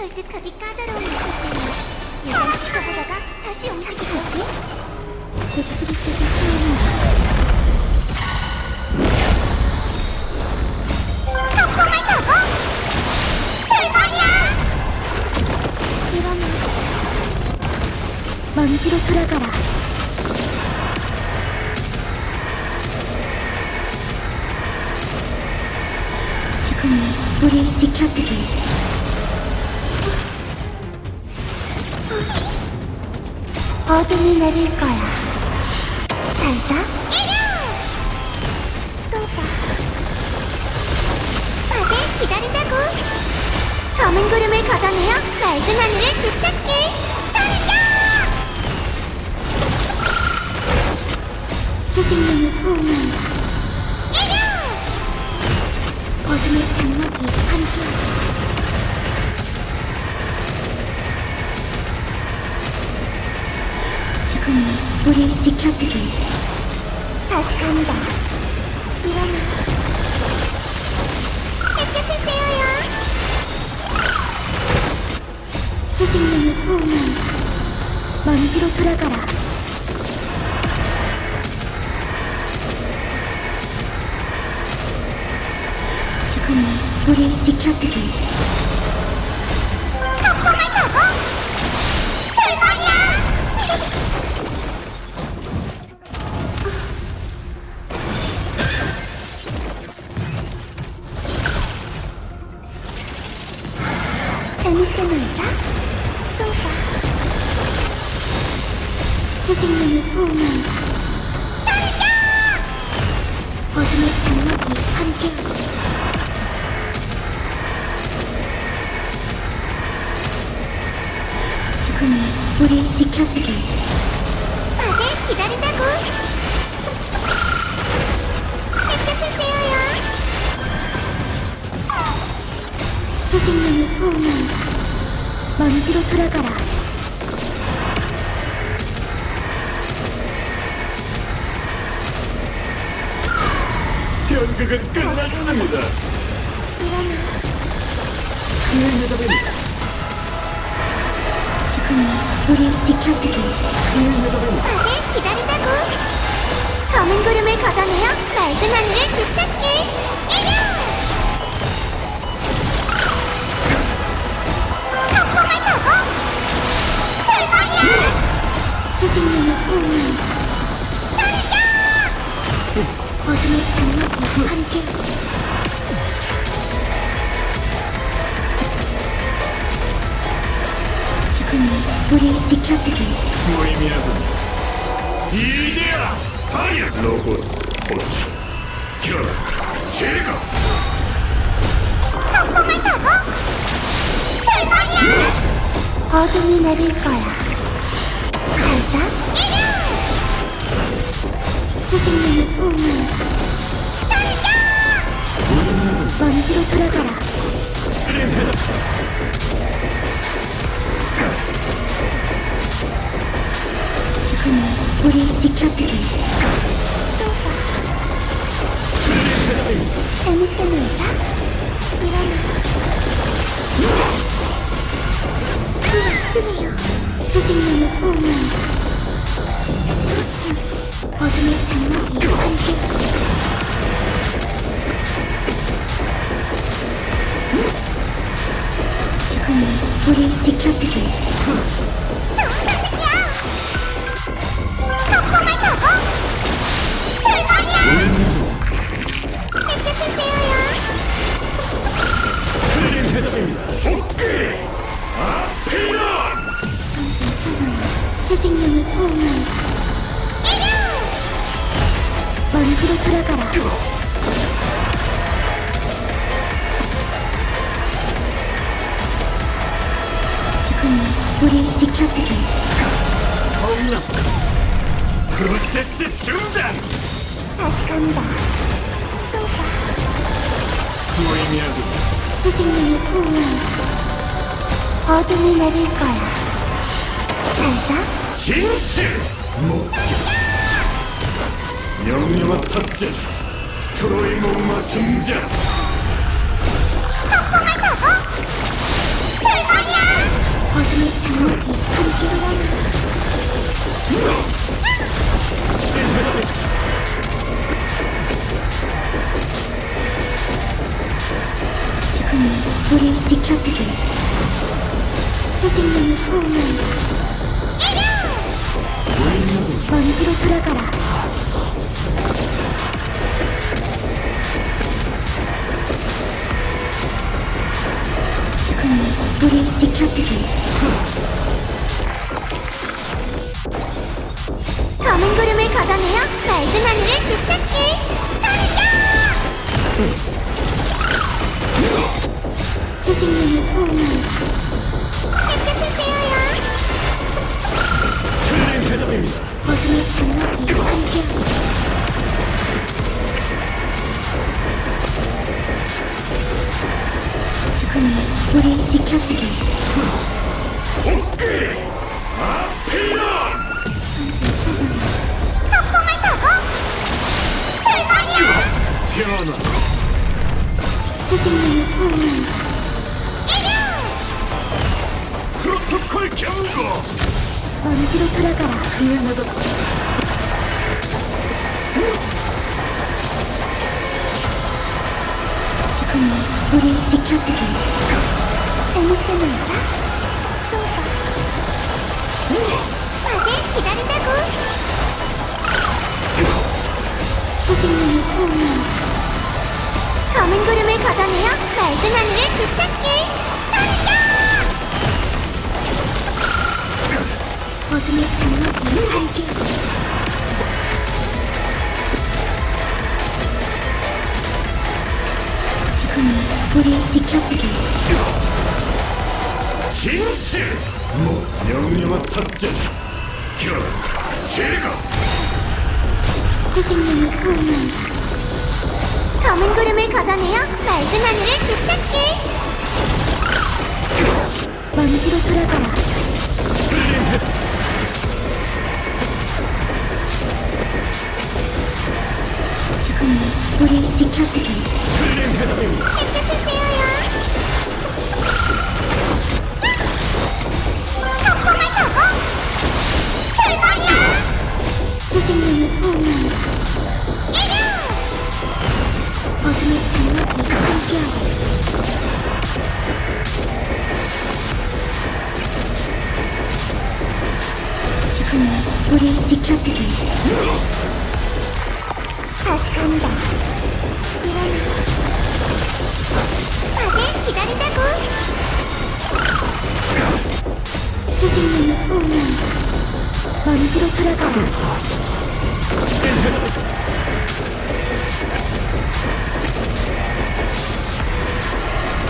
설득하기 까다로운 녀석 때문에 예전 지켜보다가 다시 움직이지 태어난다 타고 대박이야? 이러면 먼지로 돌아가라. 지금은 우리 지켜주길 어둠이 내릴 거야. 잘 자. 또 봐. 다들 기다린다고. 검은 구름을 걷어내어 맑은 하늘을 되찾게. 지켜주길 다시 간다. 햇볕을 쬐어요. 새 생명을 포옹한다. 먼지로 돌아가라. 지금은 우리 지켜주길 함께하다. 지금은 우리 지켜주길. 다들 기다린다고. 햇볕을 쬐어요. 새 생명을 포옹한다. 먼지로 돌아가라. 연극은 끝났습니다. 스크린메더입니다. 지금은 우리 지켜주길. 스크린메더입니다. 다들 기다린다고. 검은 구름을 걷어내어 맑은 하늘을 함께 지금은 우리 지켜주길. 무의미하군. 이데아 파이어 로고스 호출 결 제거 덕분을 타고 대박이야! 어둠이 내릴 거야. 잘 자. 새 생명을 포옹한다. 먼지로 돌아가라. 지금은 우리 지켜주길. 재밌게 놀자. 그래요. 새 생명을 포옹한다. 어둠의 장막이 함께 지금은 우리 지켜주길. 생명을 포옹한다. 먼지로 돌아가라. 우리 지켜주길. 홈런 프로세스 중단 다시 간다. 새 생명을 포옹한다. 어둠이 내릴 거야. 잘 자. 진실 목격 명령어 탑재 트로이 목마 등장 어둠의 장막이 함께로라니. 지금은 우리 지켜주길. 새 생명을 포옹한다. 먼지로 돌아가라. 지켜주길. 검은 구름을 걷어내어 맑은 하늘을 되찾게 달려! 새 생명을 포옹한다. 변화 새 생명을 포옹한다 프로토콜 경고 먼지로 돌아가라 지금은 우리 지켜주길 잘못된 남자 또봐 다들 기다린다고 새 생명을 포옹한다 검은 구름을 걷어내어 맑은 하늘을 되찾게 달려 어둠의 장막이 함께 지금은 우리 지켜주길 진실! 목 명령어 탑재 결 제거! 새 생명을 포옹한다 검은 구름을 걷어내어 맑은 하늘을 되찾게 먼지로 돌아가라. 지금은 우리 지켜주길 햇볕을 쬐어요. 폭풍을 타고 출발이야. 새 생명을 먼지로 돌아가라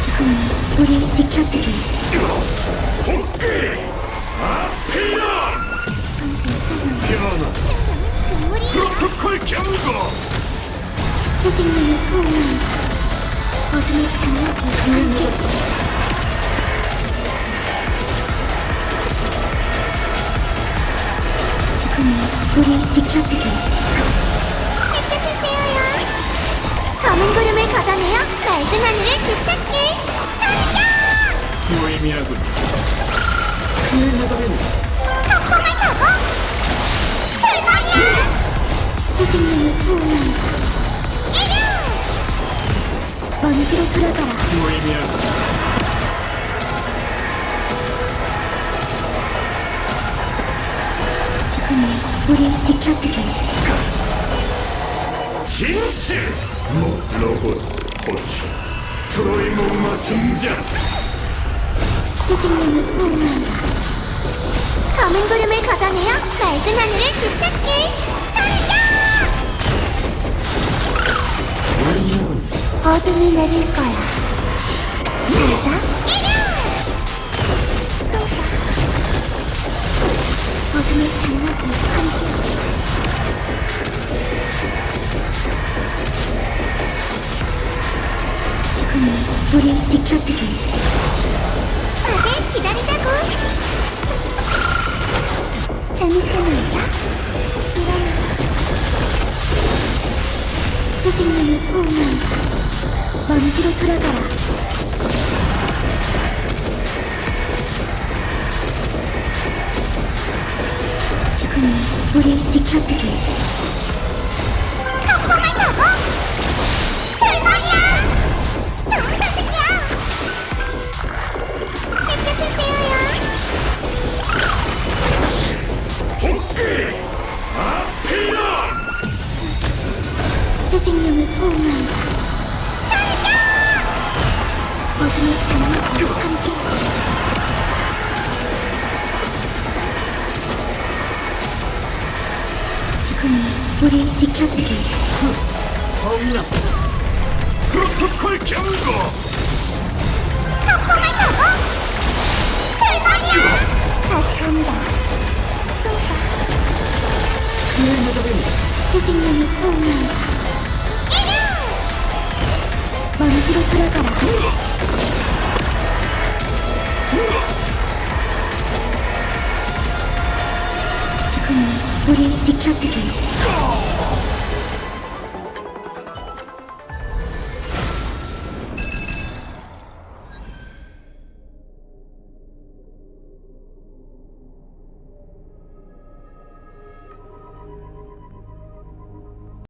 지금은 우리 지켜주길 복귀 변화 눈물이 프로토콜 경고! 새 생명을 포옹한다 어둠의 장막이 함께 지금은 우리 지켜주길 햇볕을 쬐어요 검은 구름을 걷어내어 맑은 하늘을 되찾게 달려 무의미하군. 틀린 대답입니다 폭풍을 타고 출발이야! 새 생명을 포옹한다 먼지로 돌아가라. 무의미하군 우리 지켜주길 진실! 목 로고스 호출. 트로이 목마 등장. 새 생명을 포옹한다. 검은 구름을 걷어내어 맑은 하늘을 되찾게 달려! 어둠이 내릴 거야. 잘자 새 생명을 포옹한다. 먼지로 돌아가라. 지금은 우릴 지켜주길. 험라 프로토콜 경고 타고 출발이야! 다시 간다. 무덤엔 새 생명을 포옹한다. 먼지로 돌아가라. 지금은 우릴 지켜주길.